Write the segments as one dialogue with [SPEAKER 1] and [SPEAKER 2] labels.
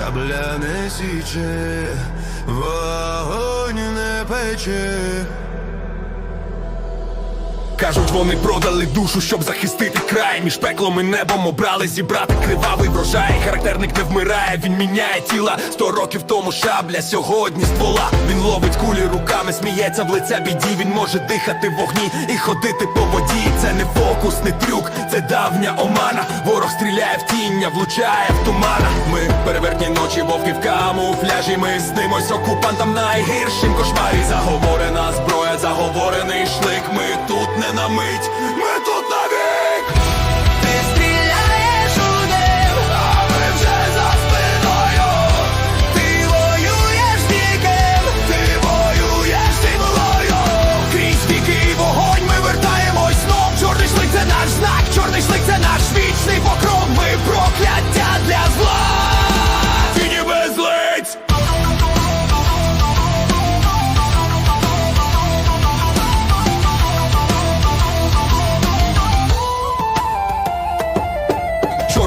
[SPEAKER 1] Земля не січе, вогонь не пече.
[SPEAKER 2] Кажуть, вони продали душу, щоб захистити край. Між пеклом і небом обрали зібрати кривавий врожай. Характерник не вмирає, він міняє тіла. Сто років тому шабля, сьогодні ствола. Він ловить кулі руками, сміється в лице біді. Він може дихати в вогні і ходити по воді. Це не фокус, не трюк, це давня омана. Ворог стріляє в тіння, влучає в тумана. Перевертні ночі, вовки в камуфляжі. Ми здимось окупантам найгіршим кошмарі. Заговорена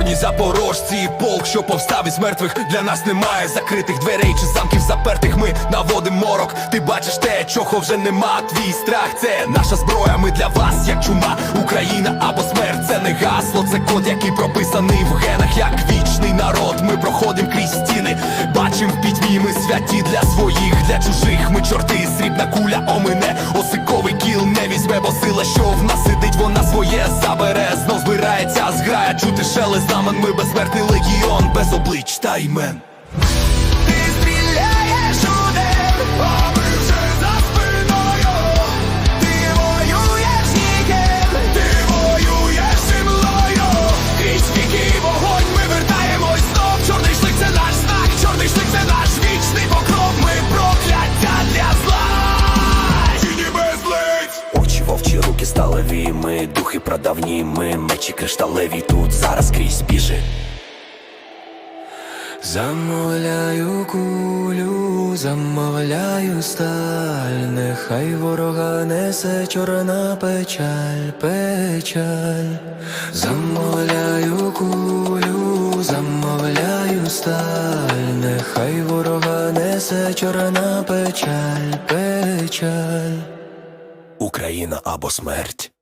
[SPEAKER 2] Чорні запорожці, полк, що повстав із мертвих Для нас немає закритих дверей чи замків запертих. Ми наводим морок. Ти бачиш те, чого вже нема. Твій страх це наша зброя. Ми для вас, як чума, Україна або смерть. Це не гасло, це код, який прописаний в генах, як вічний народ. Ми проходим крізь стіни. Бачим в пітьмі, ми святі для своїх, для чужих. Ми чорти, срібна куля омине. Бо сила, що в нас сидить, вона своє забере. Знов збирається зграя, чути шелест знамен. Ми безсмертний легіон, без облич та імен.
[SPEAKER 3] Вовчі, сталеві, ми духи прадавні, ми мечі кришталеві, тут зараз крізь біжи.
[SPEAKER 4] Замовляю кулю, замовляю сталь, нехай ворога несе чорна печаль, печаль. Замовляю кулю, замовляю сталь, нехай ворога несе чорна печаль, печаль.
[SPEAKER 3] Україна або смерть.